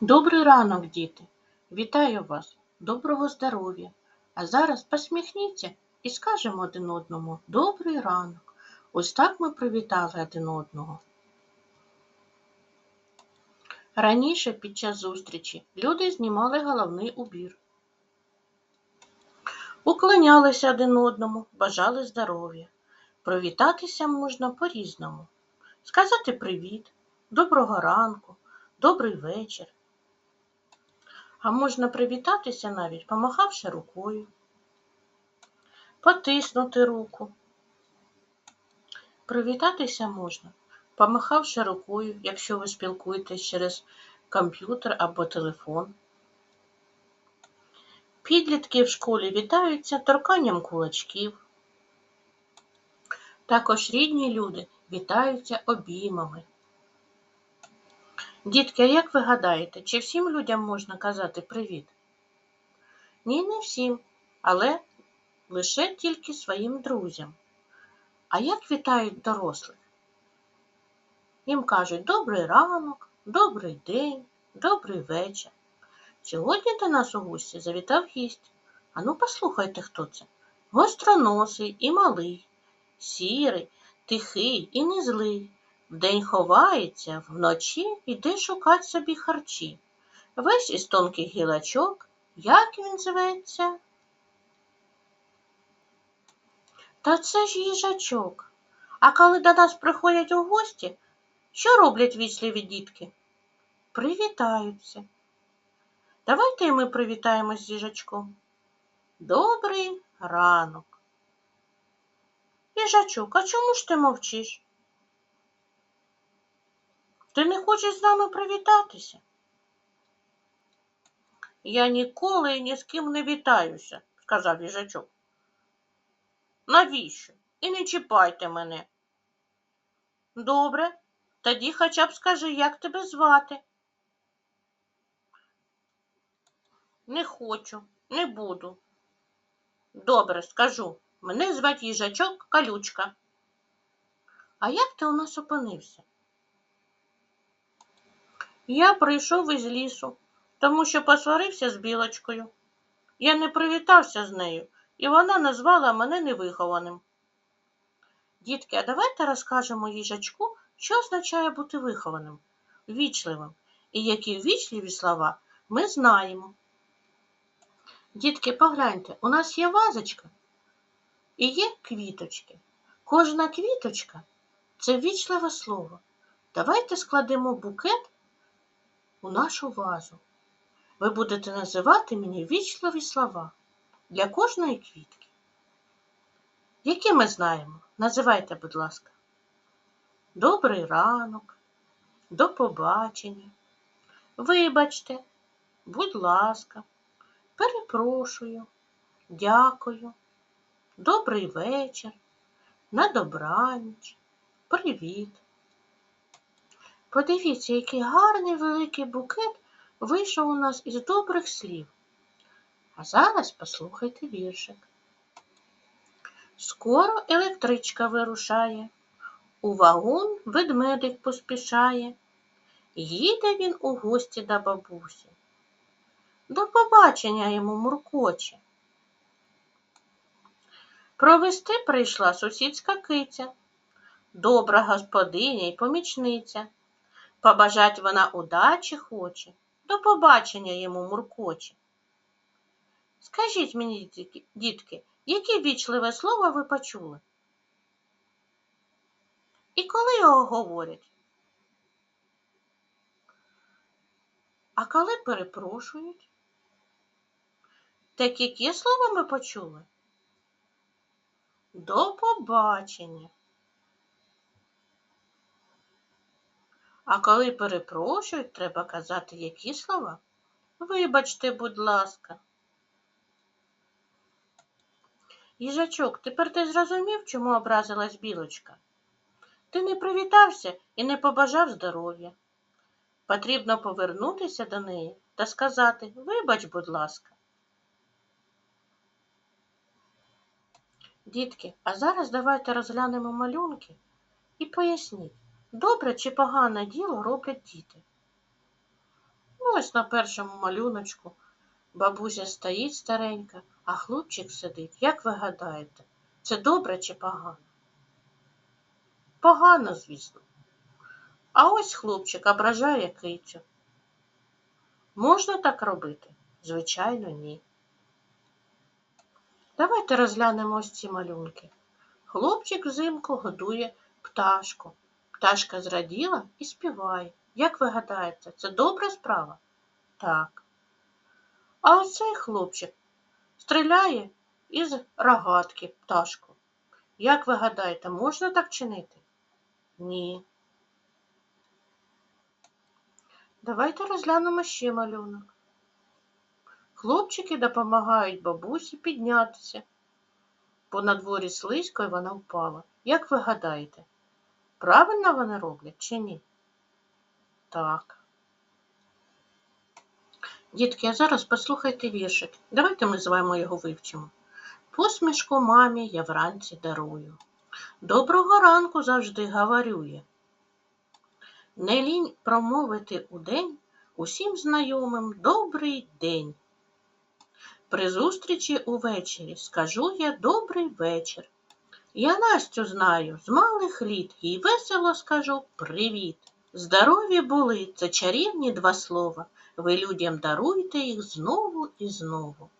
Добрий ранок, діти! Вітаю вас! Доброго здоров'я! А зараз посміхніться і скажемо один одному добрий ранок. Ось так ми привітали один одного. Раніше під час зустрічі люди знімали головний убір. Уклонялися один одному, бажали здоров'я. Привітатися можна по-різному. Сказати привіт, доброго ранку, добрий вечір. А можна привітатися навіть, помахавши рукою, потиснути руку. Привітатися можна, помахавши рукою, якщо ви спілкуєтесь через комп'ютер або телефон. Підлітки в школі вітаються торканням кулачків. Також рідні люди вітаються обіймами. Дітки, а як ви гадаєте, чи всім людям можна казати привіт? Ні, не всім, але лише тільки своїм друзям. А як вітають дорослих? Їм кажуть добрий ранок, добрий день, добрий вечір. Сьогодні до нас у гості завітав гість. Ану, послухайте, хто це. Гостроносий і малий, сірий, тихий і не злий. Вдень ховається, вночі йде шукать собі харчі. Весь із тонких гілочок, як він зветься? Та це ж їжачок. А коли до нас приходять у гості, що роблять вічливі дітки? Привітаються. Давайте і ми привітаємось з їжачком. Добрий ранок. Їжачок, а чому ж ти мовчиш? Ти не хочеш з нами привітатися? Я ніколи і ні з ким не вітаюся, сказав їжачок. Навіщо? І не чіпайте мене. Добре, тоді хоча б скажи, як тебе звати. Не хочу, не буду. Добре, скажу. Мене звать їжачок Калючка. А як ти у нас опинився? Я прийшов із лісу, тому що посварився з білочкою. Я не привітався з нею, і вона назвала мене невихованим. Дітки, а давайте розкажемо їжачку, що означає бути вихованим, вічливим, і які вічливі слова ми знаємо. Дітки, погляньте, у нас є вазочка і є квіточки. Кожна квіточка це вічливе слово. Давайте складемо букет у нашу вазу. Ви будете називати мені вічливі слова для кожної квітки. Які ми знаємо? Називайте, будь ласка. Добрий ранок, до побачення. Вибачте, будь ласка, перепрошую, дякую, добрий вечір, на добраніч, привіт. Подивіться, який гарний великий букет вийшов у нас із добрих слів. А зараз послухайте віршик. Скоро електричка вирушає, у вагон ведмедик поспішає. Їде він у гості до бабусі. До побачення йому муркоче. Провести прийшла сусідська киця, добра господиня й помічниця. Побажать вона удачі хоче, до побачення йому муркоче. Скажіть мені, дітки- яке вічливе слово ви почули? І коли його говорять? А коли перепрошують? Так яке слово ми почули? До побачення. А коли перепрошують, треба казати які слова? Вибачте, будь ласка. Їжачок, тепер ти зрозумів, чому образилась білочка? Ти не привітався і не побажав здоров'я. Потрібно повернутися до неї та сказати Вибач, будь ласка. Дітки, а зараз давайте розглянемо малюнки і поясніть, добре чи погане діло роблять діти. Ось на першому малюночку бабуся стоїть старенька, а хлопчик сидить. Як ви гадаєте, це добре чи погано? Погано, звісно. А ось хлопчик ображає кицю. Можна так робити? Звичайно, ні. Давайте розглянемо ось ці малюнки. Хлопчик взимку годує пташку. Пташка зраділа і співає. Як ви гадаєте, це добра справа? Так. А оцей хлопчик стріляє із рогатки пташку. Як ви гадаєте, можна так чинити? Ні. Давайте розглянемо ще малюнок. Хлопчики допомагають бабусі піднятися. Бо на дворі слизько і вона впала. Як ви гадаєте, правильно вони роблять чи ні? Так. Дітки, а зараз послухайте віршик. Давайте ми з вами його вивчимо. Посмішку мамі я вранці дарую. Доброго ранку завжди говорю. Не лінь промовити у день усім знайомим добрий день. При зустрічі увечері скажу я добрий вечір. Я Настю знаю з малих літ, їй весело скажу привіт. Здорові були це чарівні два слова. Ви людям даруйте їх знову і знову.